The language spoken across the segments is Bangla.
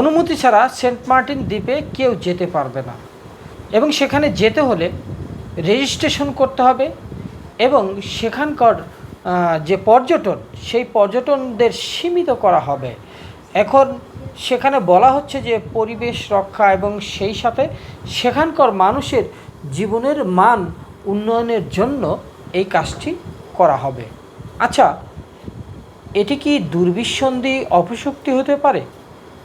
অনুমতি ছাড়া সেন্ট মার্টিন দ্বীপে কেউ যেতে পারবে না। এবং সেখানে যেতে হলে রেজিস্ট্রেশন করতে হবে এবং সেখানকার যে পর্যটন, সেই পর্যটনদের সীমিত করা হবে। এখন সেখানে বলা হচ্ছে যে পরিবেশ রক্ষা এবং সেই সাথে সেখানকার মানুষের জীবনের মান উন্নয়নের জন্য এই কাজটি করা হবে। আচ্ছা এটি কি দুর্বিসন্ধি অপশক্তি হতে পারে?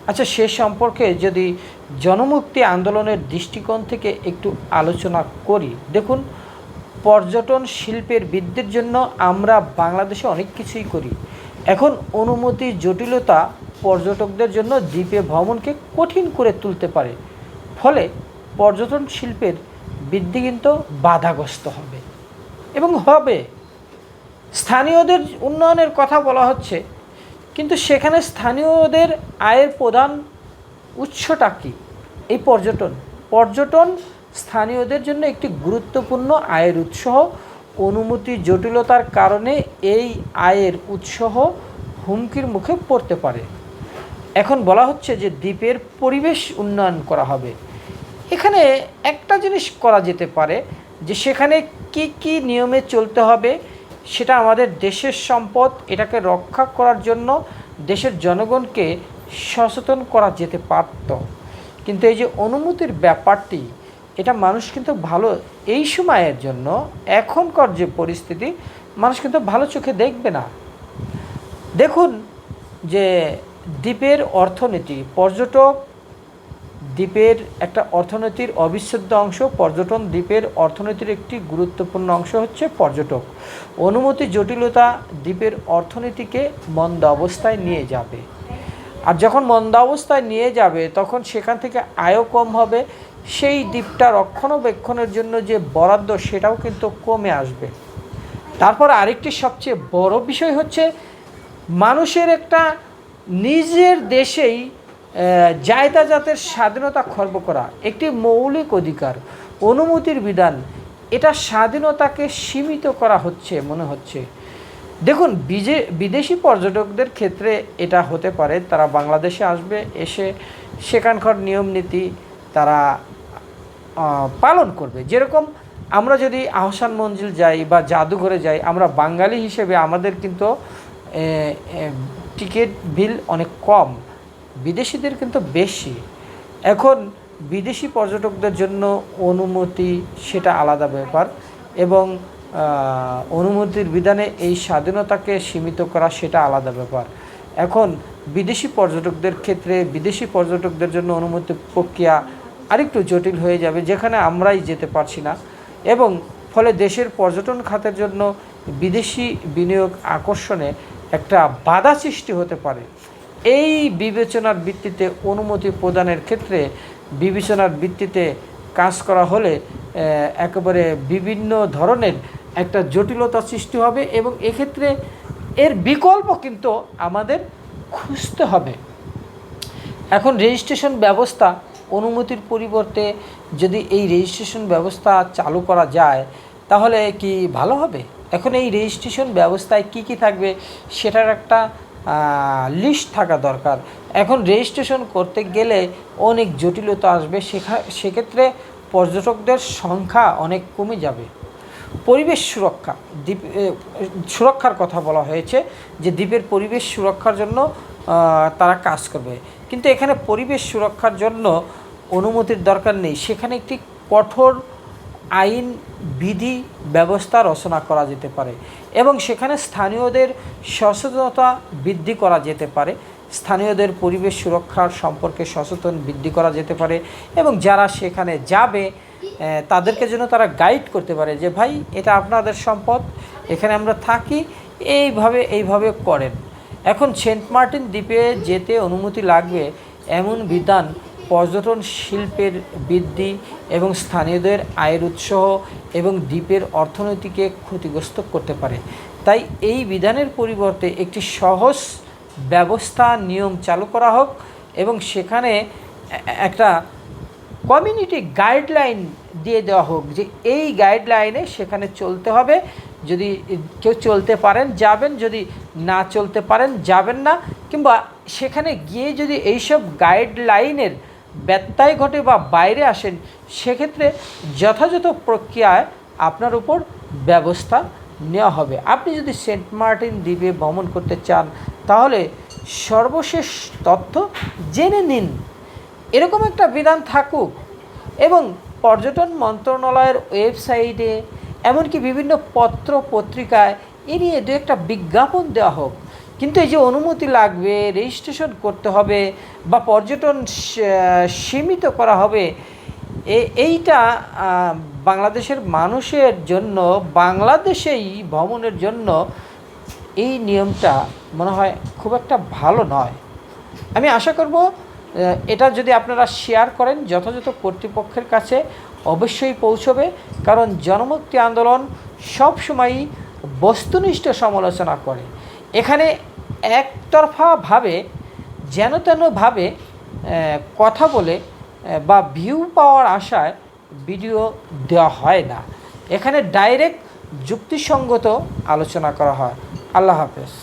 আচ্ছা সে সম্পর্কে যদি জনমুক্তি আন্দোলনের দৃষ্টিকোণ থেকে একটু আলোচনা করি। দেখুন, পর্যটন শিল্পের বৃদ্ধির জন্য আমরা বাংলাদেশে অনেক কিছুই করি। এখন অনুমতি, জটিলতা পর্যটকদের জন্য দ্বীপে ভ্রমণকে কঠিন করে তুলতে পারে। ফলে পর্যটন শিল্পের বৃদ্ধি কিন্তু বাধাগ্রস্ত হবে। এবং হবে। স্থানীয়দের উন্নয়নের কথা বলা হচ্ছে কিন্তু সেখানে স্থানীয়দের আয়ের প্রধান উৎসটা কী? এই পর্যটন। পর্যটন স্থানীয়দের জন্য একটি গুরুত্বপূর্ণ আয়ের উৎস। অনুমতি জটিলতার কারণে এই আয়ের উৎস হুমকির মুখে পড়তে পারে। এখন বলা হচ্ছে যে দ্বীপের পরিবেশ উন্নয়ন করা হবে। এখানে একটা জিনিস করা যেতে পারে যে সেখানে কি কি নিয়মে চলতে হবে সেটা আমাদের দেশের সম্পদ, এটাকে রক্ষা করার জন্য দেশের জনগণকে সচেতন করা যেতে পারত। কিন্তু এই যে অনুমতির ব্যাপারটি, এটা মানুষ কিন্তু ভালো এই সময়ের জন্য, এখনকার যে পরিস্থিতি, মানুষ কিন্তু ভালো চোখে দেখবে না। দেখুন যে দ্বীপের অর্থনীতি, পর্যটক দ্বীপের একটা অর্থনীতির অবিচ্ছেদ্য অংশ, পর্যটন দ্বীপের অর্থনীতির একটি গুরুত্বপূর্ণ অংশ হচ্ছে পর্যটক। অনুমতি জটিলতা দ্বীপের অর্থনীতিকে মন্দ অবস্থায় নিয়ে যাবে। আর যখন মন্দ অবস্থায় নিয়ে যাবে, তখন সেখান থেকে আয়ও কম হবে। সেই দ্বীপটা রক্ষণাবেক্ষণের জন্য যে বরাদ্দ, সেটাও কিন্তু কমে আসবে। তারপর আরেকটি সবচেয়ে বড় বিষয় হচ্ছে, মানুষের একটা নিজের দেশেই জায়দা জাতের স্বাধীনতা খর্ব করা একটি মৌলিক অধিকার, অনুমতির বিধান। এটা স্বাধীনতাকে সীমিত করা হচ্ছে মনে হচ্ছে। দেখুন, বিজে, বিদেশি পর্যটকদের ক্ষেত্রে এটা হতে পারে। তারা বাংলাদেশে আসবে, এসে সেখানকার নিয়ম নীতি তারা পালন করবে। যেরকম আমরা যদি আহসান মঞ্জিল যাই বা জাদুঘরে যাই, আমরা বাঙালি হিসেবে আমাদের কিন্তু টিকিট বিল অনেক কম। বিদেশিদের কিন্তু বেশি। এখন বিদেশি পর্যটকদের জন্য অনুমতি সেটা আলাদা ব্যাপার এবং অনুমতির বিধানে এই স্বাধীনতাকে সীমিত করা সেটা আলাদা ব্যাপার। এখন বিদেশি পর্যটকদের ক্ষেত্রে বিদেশি পর্যটকদের জন্য অনুমতি প্রক্রিয়া আরেকটু জটিল হয়ে যাবে, যেখানে আমরাই যেতে পারছি না। এবং ফলে দেশের পর্যটন খাতের জন্য বিদেশি বিনিয়োগ আকর্ষণে একটা বাধা সৃষ্টি হতে পারে। এই বিবেচনার ভিত্তিতে অনুমতি প্রদানের ক্ষেত্রে বিবেচনার ভিত্তিতে কাজ করা হলে একেবারে বিভিন্ন ধরনের একটা জটিলতা সৃষ্টি হবে এবং এক্ষেত্রে এর বিকল্প কিন্তু আমাদের খুঁজতে হবে। এখন রেজিস্ট্রেশন ব্যবস্থা, অনুমতির পরিবর্তে যদি এই রেজিস্ট্রেশন ব্যবস্থা চালু করা যায়, তাহলে কি ভালো হবে? এখন এই রেজিস্ট্রেশন ব্যবস্থায় কি কি থাকবে, সেটার একটা লিস্ট থাকা দরকার। এখন রেজিস্ট্রেশন করতে গেলে অনেক জটিলতা আসবে, সেখা, সেক্ষেত্রে পর্যটকদের সংখ্যা অনেক কমে যাবে। পরিবেশ সুরক্ষা, দ্বীপ সুরক্ষার কথা বলা হয়েছে যে দ্বীপের পরিবেশ সুরক্ষার জন্য তারা কাজ করবে। কিন্তু এখানে পরিবেশ সুরক্ষার জন্য অনুমতির দরকার নেই। সেখানে একটি কঠোর আইন, বিধি, ব্যবস্থা রচনা করা যেতে পারে এবং সেখানে স্থানীয়দের সচেতনতা বৃদ্ধি করা যেতে পারে। স্থানীয়দের পরিবেশ সুরক্ষার সম্পর্কে সচেতন বৃদ্ধি করা যেতে পারে এবং যারা সেখানে যাবে তাদেরকে যেন তারা গাইড করতে পারে যে, ভাই, এটা আপনাদের সম্পদ, এখানে আমরা থাকি, এইভাবে এইভাবে করেন। এখন সেন্ট মার্টিন দ্বীপে যেতে অনুমতি লাগবে এমন বিধান পর্যটন শিল্পের বৃদ্ধি এবং স্থানীয়দের আয়ের উৎস এবং দ্বীপের অর্থনীতিকে ক্ষতিগ্রস্ত করতে পারে। তাই এই বিধানের পরিবর্তে একটি সহজ ব্যবস্থা নিয়ম চালু করা হোক এবং সেখানে একটা কমিউনিটি গাইডলাইন দিয়ে দেওয়া হোক যে এই গাইডলাইনে সেখানে চলতে হবে। যদি কেউ চলতে পারেন, যাবেন। যদি না চলতে পারেন, যাবেন না। কিংবা সেখানে গিয়ে যদি এইসব গাইডলাইনের ব্যত্যয় ঘটে বা বাইরে আসেন, সেক্ষেত্রে যথাযথ প্রক্রিয়ায় আপনার উপর ব্যবস্থা নেওয়া হবে। আপনি যদি সেন্ট মার্টিন দ্বীপে ভ্রমণ করতে চান, তাহলে সর্বশেষ তথ্য জেনে নিন। এরকম একটা বিধান থাকুক এবং পর্যটন মন্ত্রণালয়ের ওয়েবসাইটে, এমনকি বিভিন্ন পত্র পত্রিকায়, এ নিয়ে দু একটা বিজ্ঞাপন দেওয়া হোক। কিন্তু এই যে অনুমতি লাগবে রেজিস্ট্রেশন করতে হবে বা পর্যটন সীমিত করা হবে এইটা বাংলাদেশের মানুষের জন্য, বাংলাদেশেই ভ্রমণের জন্য এই নিয়মটা মনে হয় খুব একটা ভালো নয়। আমি আশা করব এটা যদি আপনারা শেয়ার করেন, যথাযথ কর্তৃপক্ষের কাছে অবশ্যই পৌঁছবে, কারণ জনমুক্তি আন্দোলন সবসময়ই বস্তুনিষ্ঠ সমালোচনা করে। এখানে একতরফাভাবে যেন তেনভাবে কথা বলে বা ভিউ পাওয়ার আশায় ভিডিও দেওয়া হয় না। এখানে ডাইরেক্ট যুক্তিসঙ্গত আলোচনা করা হয়। আল্লাহ হাফেজ।